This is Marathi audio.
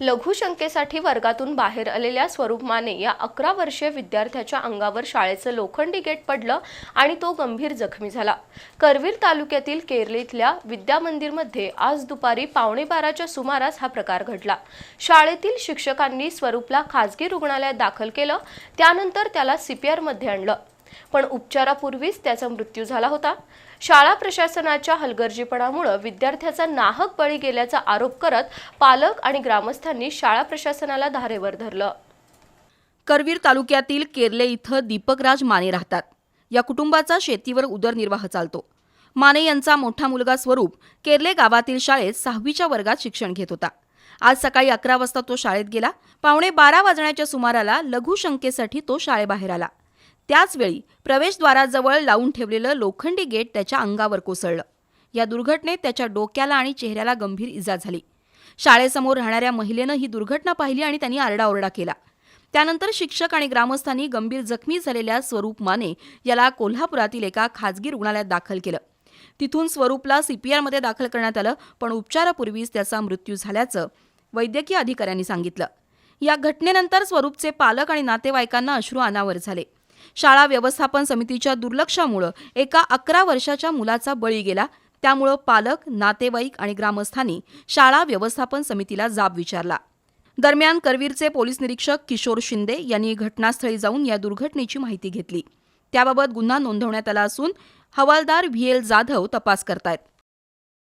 लघुशंकेसाठी वर्गातून बाहेर आलेल्या स्वरूप माने या अकरा वर्षीय विद्यार्थ्याच्या अंगावर शाळेचं लोखंडी गेट पडलं आणि तो गंभीर जखमी झाला. करवीर तालुक्यातील केरले इथल्या विद्या मंदिरमध्ये आज दुपारी पावणे बाराच्या सुमारास हा प्रकार घडला. शाळेतील शिक्षकांनी स्वरूपला खासगी रुग्णालयात दाखल केलं त्यानंतर त्याला सीपीआरमध्ये आणलं. पण उपचारापूर्वीच त्याचा मृत्यू झाला होता. शाळा प्रशासनाच्या हलगर्जीपणामुळे विद्यार्थ्याचा नाहक बळी गेल्याचा आरोप करत पालक आणि ग्रामस्थांनी शाळा प्रशासनाला धारेवर धरलं. करवीर तालुक्यातील केरले इथं दीपकराज माने राहतात. या कुटुंबाचा शेतीवर उदरनिर्वाह चालतो. माने यांचा मोठा मुलगा स्वरूप केरले गावातील शाळेत सहावीच्या वर्गात शिक्षण घेत होता. आज सकाळी अकरा वाजता तो शाळेत गेला. पावणे बारा वाजण्याच्या सुमाराला लघुशंकेसाठी तो शाळेबाहेर आला. त्याचवेळी प्रवेशद्वाराजवळ लावून ठेवलेलं लोखंडी गेट त्याच्या अंगावर कोसळलं. या दुर्घटनेत त्याच्या डोक्याला आणि चेहऱ्याला गंभीर इजा झाली. शाळेसमोर राहणाऱ्या महिलेनं ही दुर्घटना पाहिली आणि त्यांनी आरडाओरडा केला. त्यानंतर शिक्षक आणि ग्रामस्थांनी गंभीर जखमी झालेल्या स्वरूप माने याला कोल्हापुरातील एका खाजगी रुग्णालयात दाखल केलं. तिथून स्वरूपला सीपीआरमध्ये दाखल करण्यात आलं पण उपचारापूर्वीच त्याचा मृत्यू झाल्याचं वैद्यकीय अधिकाऱ्यांनी सांगितलं. या घटनेनंतर स्वरूपचे पालक आणि नातेवाईकांना अश्रू अनावर झाले. शाळा व्यवस्थापन समितीच्या दुर्लक्षामुळं एका अकरा वर्षाच्या मुलाचा बळी गेला. त्यामुळं पालक नातेवाईक आणि ग्रामस्थांनी शाळा व्यवस्थापन समितीला जाब विचारला. दरम्यान करवीरचे पोलीस निरीक्षक किशोर शिंदे यांनी घटनास्थळी जाऊन या दुर्घटनेची माहिती घेतली. त्याबाबत गुन्हा नोंदवण्यात आला असून हवालदार व्ही एल जाधव तपास करतायत.